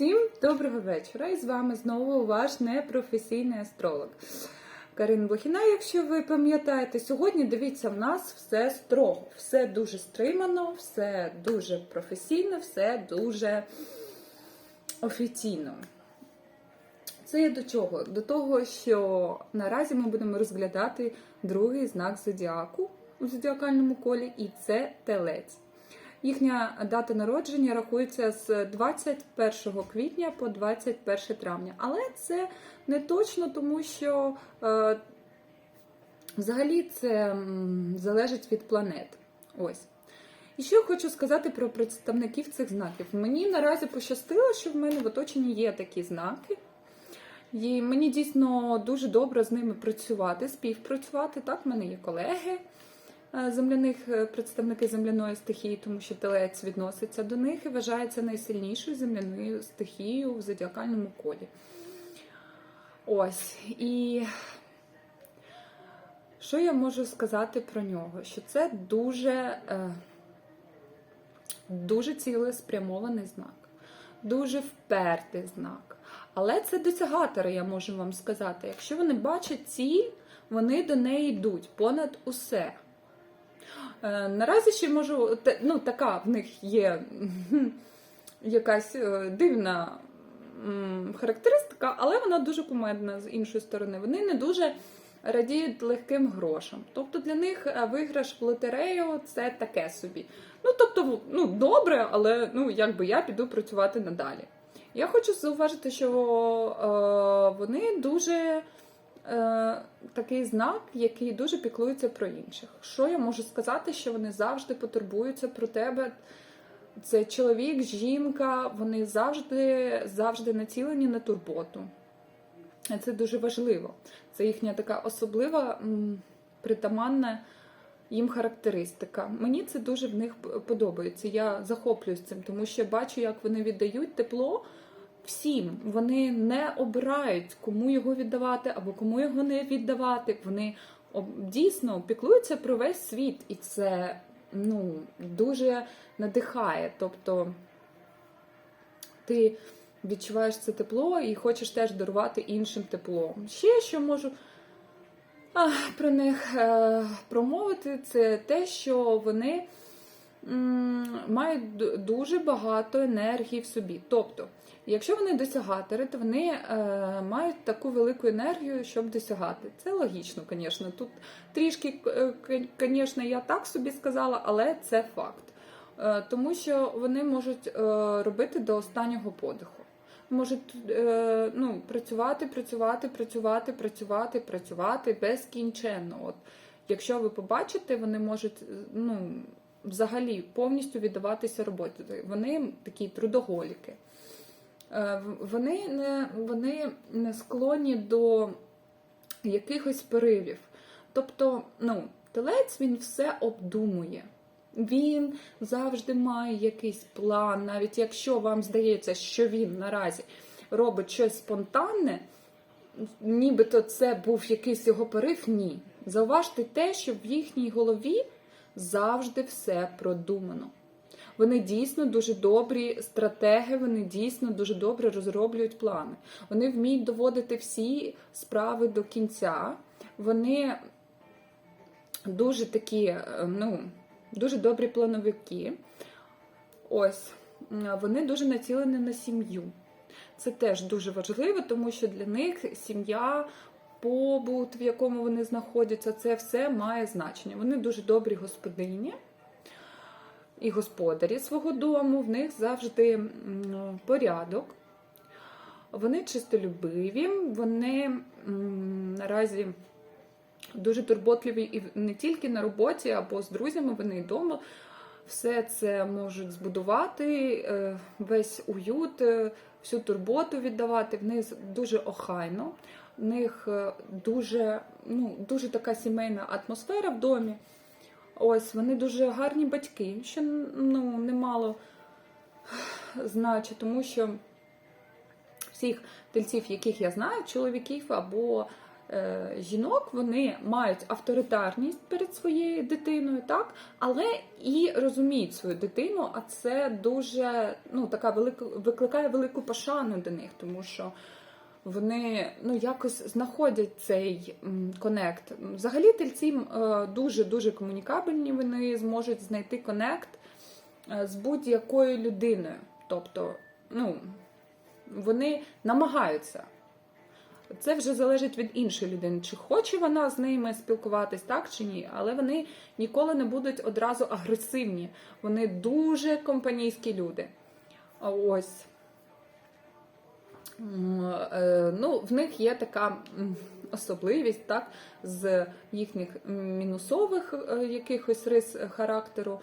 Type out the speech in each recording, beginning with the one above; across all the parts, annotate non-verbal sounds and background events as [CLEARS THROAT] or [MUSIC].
Всім доброго вечора! І з вами знову ваш непрофесійний астролог. Карина Блохіна, якщо ви пам'ятаєте, сьогодні дивіться, в нас все строго, все дуже стримано, все дуже професійно, все дуже офіційно. Це є до чого? До того, що наразі ми будемо розглядати другий знак зодіаку у зодіакальному колі, і це телець. Їхня дата народження рахується з 21 квітня по 21 травня. Але це не точно, тому що е, взагалі це залежить від планет. Ось. І що хочу сказати про представників цих знаків. Мені наразі пощастило, що в мене в оточенні є такі знаки. І мені дійсно дуже добре з ними працювати, співпрацювати. Так, в мене є колеги земляних е, представники земляної стихії, тому що телець відноситься до них і вважається найсильнішою земляною стихією в зодіакальному колі. Ось. І що я можу сказати про нього? Що це дуже, е, дуже цілеспрямований знак, дуже впертий знак. Але це досягатори, я можу вам сказати. Якщо вони бачать ціль, вони до неї йдуть понад усе. Е, Наразі ще можу, ну, така в них є якась е, дивна характеристика, але вона дуже кумедна з іншої сторони. Вони не дуже радіють легким грошам. Тобто для них е, виграш в лотерею це таке собі. Ну, тобто, ну, добре, але ну, якби я піду працювати надалі. Я хочу зауважити, що е, вони дуже е, такий знак, який дуже піклується про інших. Що я можу сказати, що вони завжди потурбуються про тебе. Це чоловік, жінка, вони завжди, завжди націлені на турботу. Це дуже важливо. Це їхня така особлива, притаманна їм характеристика. Мені це дуже в них подобається. Я захоплююсь цим, тому що бачу, як вони віддають тепло всім. Вони не обирають, кому його віддавати або кому його не віддавати. Вони дійсно піклуються про весь світ, і це ну, дуже надихає. Тобто ти відчуваєш це тепло і хочеш теж дарувати іншим тепло. Ще що можу про них е, промовити, це те, що вони мають дуже багато енергії в собі. Тобто, якщо вони досягатори, то вони е, мають таку велику енергію, щоб досягати. Це логічно, звісно. Тут трішки, звісно, я так собі сказала, але це факт. Е, Тому що вони можуть е, робити до останнього подиху. Можуть е, ну, працювати, працювати, працювати, працювати, працювати безкінченно. От, якщо ви побачите, вони можуть ну, взагалі повністю віддаватися роботі. Вони такі трудоголіки. Е, Вони не, вони не склонні до якихось поривів. Тобто, ну, телець він все обдумує. Він завжди має якийсь план, навіть якщо вам здається, що він наразі робить щось спонтанне, нібито це був якийсь його порив, ні. Зауважте те, що в їхній голові завжди все продумано. Вони дійсно дуже добрі стратеги, вони дійсно дуже добре розроблюють плани. Вони вміють доводити всі справи до кінця. Вони дуже такі, е, ну, дуже добрі плановики. Ось, вони дуже націлені на сім'ю. Це теж дуже важливо, тому що для них сім'я, побут, в якому вони знаходяться, це все має значення. Вони дуже добрі господині і господарі свого дому, в них завжди порядок. Вони чистолюбиві, вони наразі дуже турботливі і не тільки на роботі або з друзями, вони і вдома. Все це можуть збудувати, е, весь уют, е, всю турботу віддавати. В них дуже охайно, в них е, дуже, ну, дуже така сімейна атмосфера в домі. Ось вони дуже гарні батьки, що ну, немало значить, тому що всіх тельців, яких я знаю, чоловіків або е, жінок вони мають авторитарність перед своєю дитиною, так, але і розуміють свою дитину, а це дуже ну, така велика, викликає велику пошану до них, тому що вони ну, якось знаходять цей конект. Взагалі тельці дуже дуже комунікабельні, вони зможуть знайти конект е, з будь-якою людиною. Тобто, ну, вони намагаються. Це вже залежить від іншої людини, чи хоче вона з ними спілкуватись, так чи ні. Але вони ніколи не будуть одразу агресивні. Вони дуже компанійські люди. Ось. Е, Ну, в них є така особливість, так, з їхніх мінусових е, якихось рис характеру.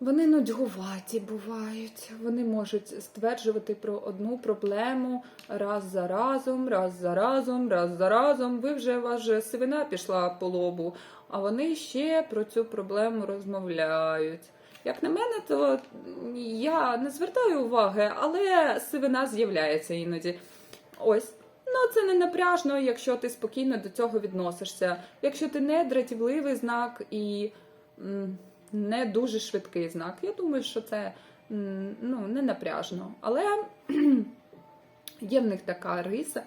Вони нудьгуваті бувають. Вони можуть стверджувати про одну проблему раз за разом, раз за разом, раз за разом. Ви вже у сивина пішла по лобу, а вони ще про цю проблему розмовляють. Як на мене, то я не звертаю уваги, але сивина з'являється іноді. Ось. Ну, це не напряжно, якщо ти спокійно до цього відносишся. Якщо ти не дратівливий знак і не дуже швидкий знак. Я думаю, що це ну, не напряжно. Але [CLEARS THROAT] є в них така риса.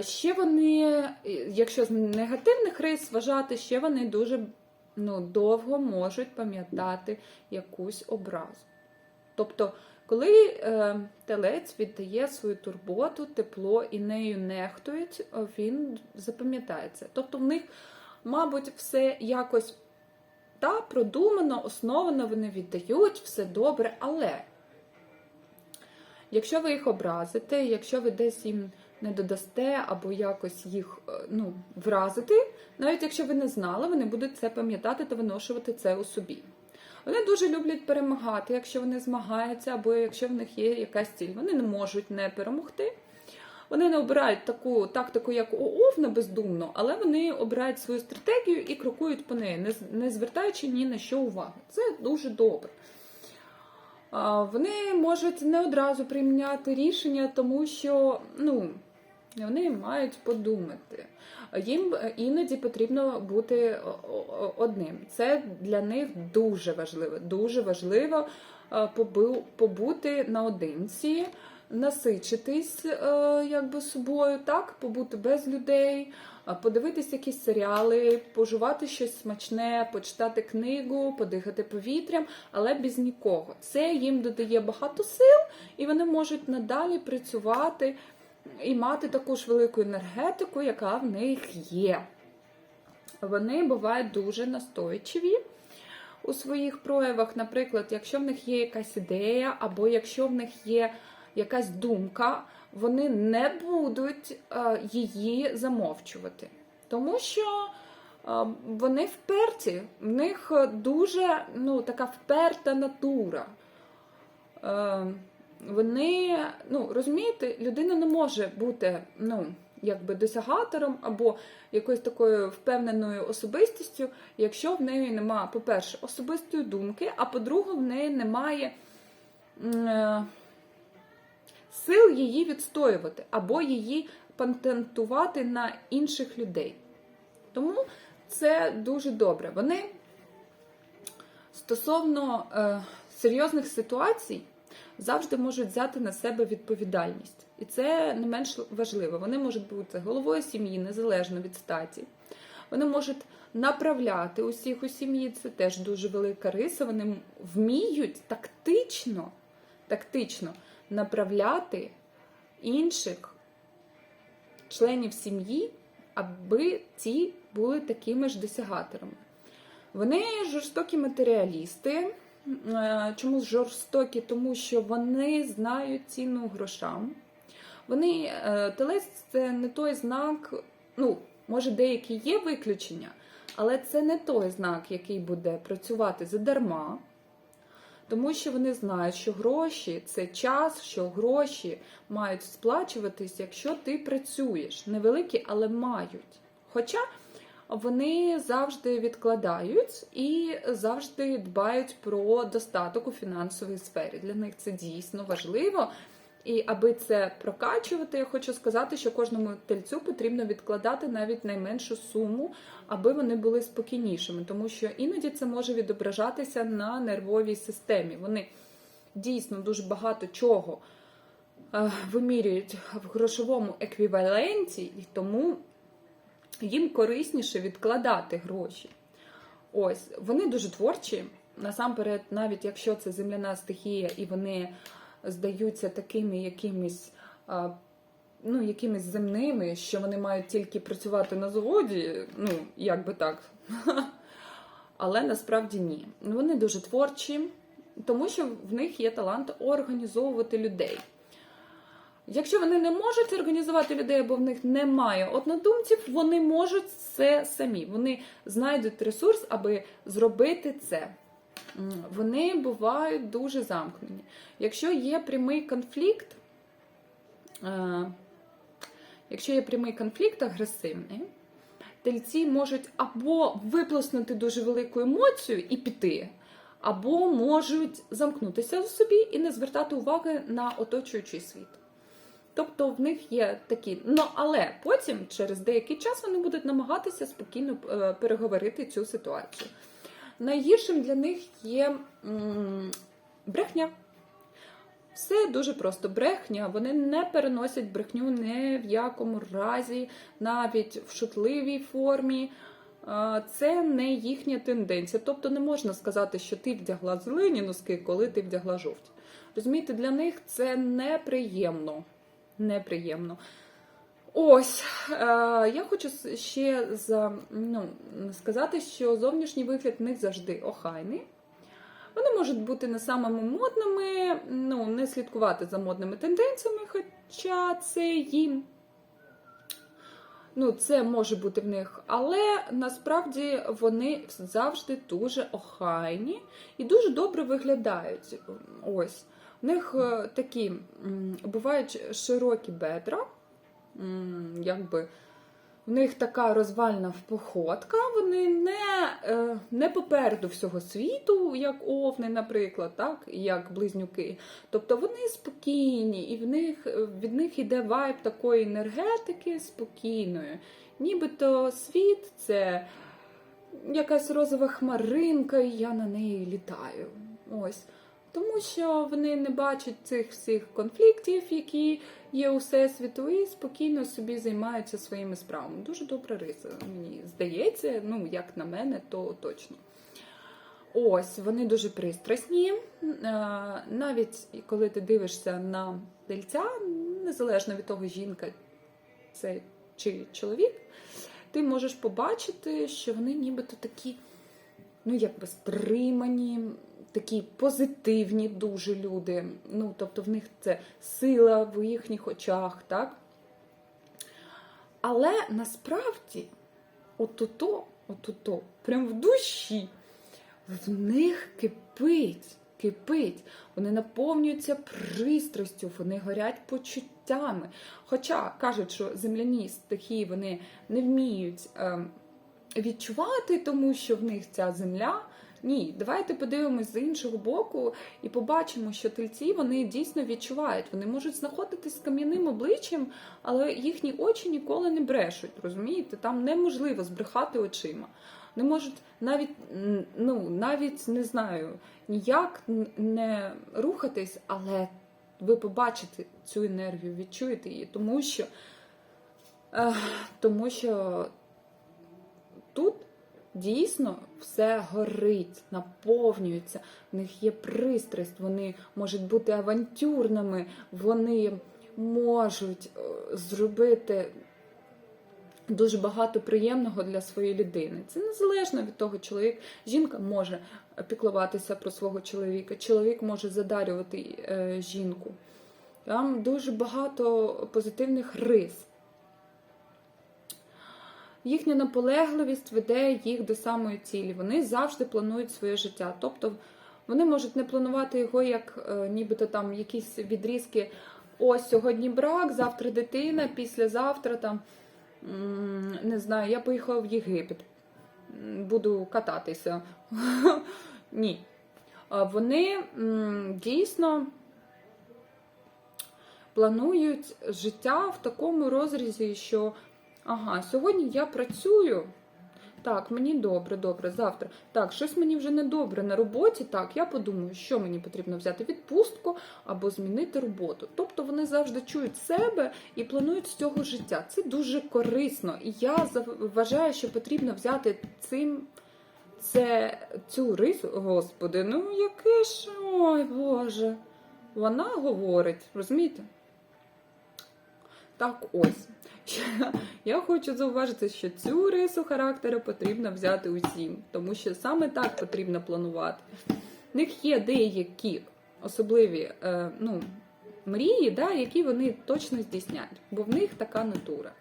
Ще вони, якщо з негативних рис вважати, ще вони дуже ну, довго можуть пам'ятати якусь образу. Тобто, коли е, телець віддає свою турботу, тепло і нею нехтують, е, він запам'ятається. Тобто, в них, мабуть, все якось та продумано, основано, вони віддають, все добре, але якщо ви їх образите, якщо ви десь їм не додасте або якось їх е, ну, вразити, навіть якщо ви не знали, вони будуть це пам'ятати та виношувати це у собі. Вони дуже люблять перемагати, якщо вони змагаються, або якщо в них є якась ціль. Вони не можуть не перемогти. Вони не обирають таку тактику, як у Овна бездумно, але вони обирають свою стратегію і крокують по неї, не, не звертаючи ні на що уваги. Це дуже добре. Вони можуть не одразу прийняти рішення, тому що ну, вони мають подумати. Їм іноді потрібно бути одним. Це для них дуже важливо. Дуже важливо е, побути наодинці, насичитись е, якби собою, так, побути без людей, е, подивитись якісь серіали, пожувати щось смачне, почитати книгу, подихати повітрям, але без нікого. Це їм додає багато сил, і вони можуть надалі працювати і мати таку ж велику енергетику, яка в них є. Вони бувають дуже настойчиві у своїх проявах. Наприклад, якщо в них є якась ідея, або якщо в них є якась думка, вони не будуть е, її замовчувати. Тому що е, вони вперті, в них дуже ну, така вперта натура. Вони, ну, розумієте, людина не може бути, ну, якби досягатором або якоюсь такою впевненою особистістю, якщо в неї нема, по-перше, особистої думки, а по-друге, в неї немає е, сил її відстоювати або її патентувати на інших людей. Тому це дуже добре. Вони стосовно е, серйозних ситуацій завжди можуть взяти на себе відповідальність. І це не менш важливо. Вони можуть бути головою сім'ї незалежно від статі. Вони можуть направляти усіх у сім'ї. Це теж дуже велика риса. Вони вміють тактично, тактично направляти інших членів сім'ї, аби ті були такими ж досягаторами. Вони жорстокі матеріалісти. Е, Чому жорстокі? Тому що вони знають ціну грошам. Вони е, телець це не той знак, ну, може, деякі є виключення, але це не той знак, який буде працювати задарма. Тому що вони знають, що гроші це час, що гроші мають сплачуватись, якщо ти працюєш. Невеликі, але мають. Хоча вони завжди відкладають і завжди дбають про достаток у фінансовій сфері. Для них це дійсно важливо. І аби це прокачувати, я хочу сказати, що кожному тельцю потрібно відкладати навіть найменшу суму, аби вони були спокійнішими, тому що іноді це може відображатися на нервовій системі. Вони дійсно дуже багато чого е, вимірюють в грошовому еквіваленті, і тому їм корисніше відкладати гроші. Ось, вони дуже творчі. Насамперед, навіть якщо це земляна стихія, і вони здаються такими якимись, ну, якимись земними, що вони мають тільки працювати на заводі, ну, як би так. [LAUGHS] Але насправді ні. Вони дуже творчі, тому що в них є талант організовувати людей. Якщо вони не можуть організувати людей, або в них немає однодумців, вони можуть це самі. Вони знайдуть ресурс, аби зробити це. Вони бувають дуже замкнені. Якщо є прямий конфлікт, е, якщо є прямий конфлікт агресивний, тельці можуть або виплеснути дуже велику емоцію і піти, або можуть замкнутися в собі і не звертати уваги на оточуючий світ. Тобто в них є такі. Ну але потім, через деякий час, вони будуть намагатися спокійно е, переговорити цю ситуацію. Найгіршим для них є брехня. Все дуже просто. Брехня. Вони не переносять брехню ні в якому разі, навіть в шутливій формі. Це не їхня тенденція. Тобто не можна сказати, що ти вдягла зелені носки, коли ти вдягла жовті. Розумієте, для них це неприємно. Неприємно. Ось, е, я хочу ще за, ну, сказати, що зовнішній вигляд них завжди охайний. Вони можуть бути не самими модними, ну, не слідкувати за модними тенденціями, хоча це їм. Ну, це може бути в них, але насправді вони завжди дуже охайні і дуже добре виглядають. Ось. У них е, такі бувають широкі бедра, якби в них така розвальна походка, вони не, е, не попереду всього світу, як овни, наприклад, так, як близнюки. Тобто вони спокійні, і в них, від них йде вайб такої енергетики спокійної. Нібито світ це якась розова хмаринка, і я на неї літаю. Ось. Тому що вони не бачать цих всіх конфліктів, які є у всесвіту, і спокійно собі займаються своїми справами. Дуже добра риса, мені здається, ну, як на мене, то точно. Ось, вони дуже пристрасні. Е, Навіть коли ти дивишся на дельця, незалежно від того, жінка це чи чоловік, ти можеш побачити, що вони нібито такі, ну, якби стримані, такі позитивні дуже люди. Ну, тобто в них це сила в їхніх очах, так? Але насправді, отуто, отуто, прям в душі, в них кипить, кипить. Вони наповнюються пристрастю, вони горять почуттями. Хоча кажуть, що земляні стихії вони не вміють е, відчувати, тому що в них ця земля. Ні, давайте подивимось з іншого боку і побачимо, що тельці вони дійсно відчувають. Вони можуть знаходитись з кам'яним обличчям, але їхні очі ніколи не брешуть. Розумієте? Там неможливо збрехати очима. Не можуть навіть ну навіть не знаю ніяк не рухатись, але ви побачите цю енергію, відчуєте її, тому що, тому що тут дійсно все горить, наповнюється, в них є пристрасть, вони можуть бути авантюрними, вони можуть е, зробити дуже багато приємного для своєї людини. Це незалежно від того, чоловік, жінка може піклуватися про свого чоловіка, чоловік може задарювати е, жінку. Там дуже багато позитивних рис. Їхня наполегливість веде їх до самої цілі. Вони завжди планують своє життя. Тобто вони можуть не планувати його як е, нібито там якісь відрізки. Ось сьогодні брак, завтра дитина, післязавтра там не знаю, я поїхала в Єгипет. Буду кататися. [LAUGHS] Ні. Вони дійсно планують життя в такому розрізі, що ага, сьогодні я працюю. Так, мені добре, добре, завтра. Так, щось мені вже не добре на роботі. Так, я подумаю, що мені потрібно взяти відпустку або змінити роботу. Тобто вони завжди чують себе і планують з цього життя. Це дуже корисно. І я вважаю, що потрібно взяти цим це цю рису. Господи, ну яке ж ой Боже. Вона говорить, розумієте? Так ось. [LAUGHS] Я хочу зауважити, що цю рису характеру потрібно взяти усім, тому що саме так потрібно планувати. В них є деякі особливі е, ну, мрії, да, які вони точно здійснять, бо в них така натура.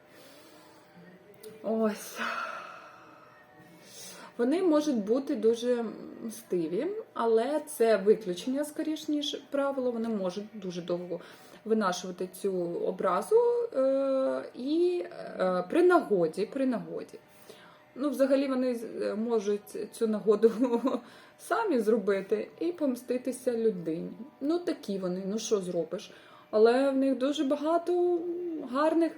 Ось. Вони можуть бути дуже мстиві, але це виключення, скоріш ніж правило. Вони можуть дуже довго винашувати цю образу е, і е, при нагоді, при нагоді. Ну, взагалі, вони можуть цю нагоду [LAUGHS] самі зробити і помститися людині. Ну, такі вони, ну що зробиш? Але в них дуже багато гарних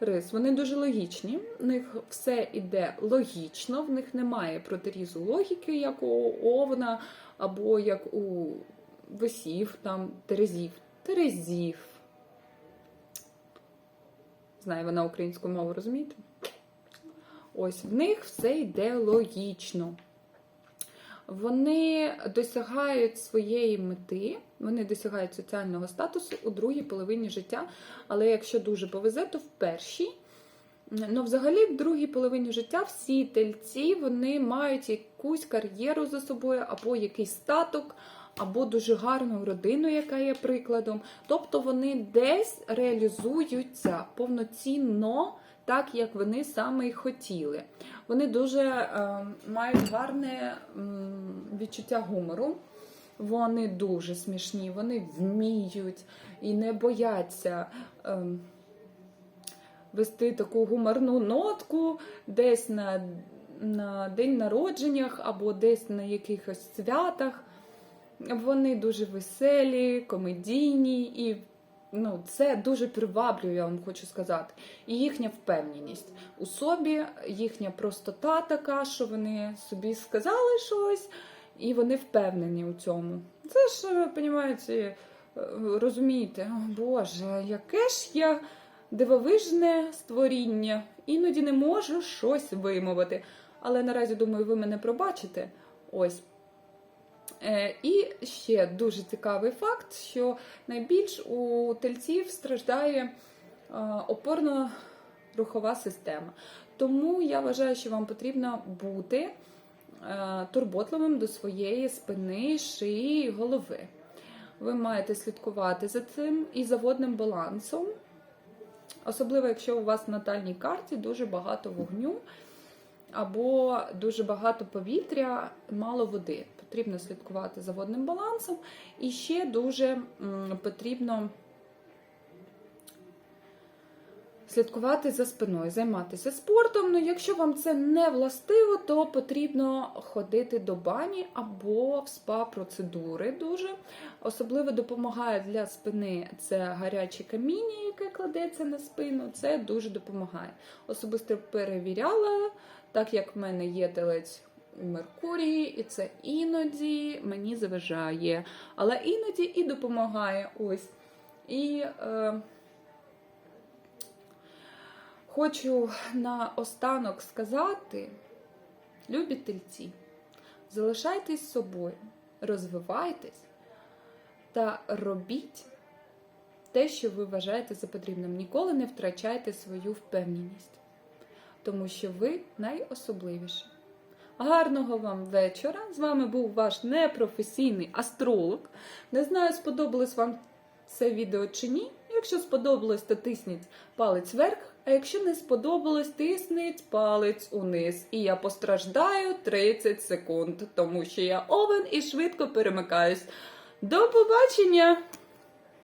рис. Вони дуже логічні, в них все іде логічно, в них немає протирізу логіки, як у овна, або як у весів, там терезів. Терезів. Знаю вона українську мову, розумієте? Ось в них все йде логічно. Вони досягають своєї мети, вони досягають соціального статусу у другій половині життя, але якщо дуже повезе, то в першій. Ну, взагалі, в другій половині життя всі тельці вони мають якусь кар'єру за собою, або якийсь статок, або дуже гарну родину, яка є прикладом. Тобто вони десь реалізуються повноцінно, так як вони саме й хотіли. Вони дуже е, мають гарне м, відчуття гумору. Вони дуже смішні, вони вміють і не бояться. ем, вести таку гуморну нотку десь на, на день народженнях або десь на якихось святах. Вони дуже веселі, комедійні, і ну, це дуже приваблює, я вам хочу сказати. І їхня впевненість у собі, їхня простота така, що вони собі сказали щось, і вони впевнені у цьому. Це ж, ви розумієте, розумієте, Боже, яке ж я дивовижне створіння, іноді не можу щось вимовити. Але наразі, думаю, ви мене пробачите. Ось. Е, І ще дуже цікавий факт, що найбільш у тельців страждає е, опорно-рухова система. Тому я вважаю, що вам потрібно бути е, турботливим до своєї спини, шиї голови. Ви маєте слідкувати за цим і за водним балансом. Особливо, якщо у вас в натальній карті дуже багато вогню або дуже багато повітря, мало води. Потрібно слідкувати за водним балансом. І ще дуже потрібно слідкувати за спиною, займатися спортом. Ну, якщо вам це не властиво, то потрібно ходити до бані або в спа-процедури дуже. Особливо допомагає для спини це гаряче каміння, яке кладеться на спину. Це дуже допомагає. Особисто перевіряла, так як в мене є телець у Меркурії, і це іноді мені заважає, але іноді і допомагає. Ось. І е, хочу наостанок сказати: любі тельці, залишайтесь собою, розвивайтесь та робіть те, що ви вважаєте за потрібним. Ніколи не втрачайте свою впевненість, тому що ви найособливіші. Гарного вам вечора! З вами був ваш непрофесійний астролог. Не знаю, сподобалось вам це відео чи ні. Якщо сподобалось, то тисніть палець вверх, а якщо не сподобалось, тисніть палець униз. І я постраждаю 30 секунд, тому що я овен і швидко перемикаюсь. До побачення!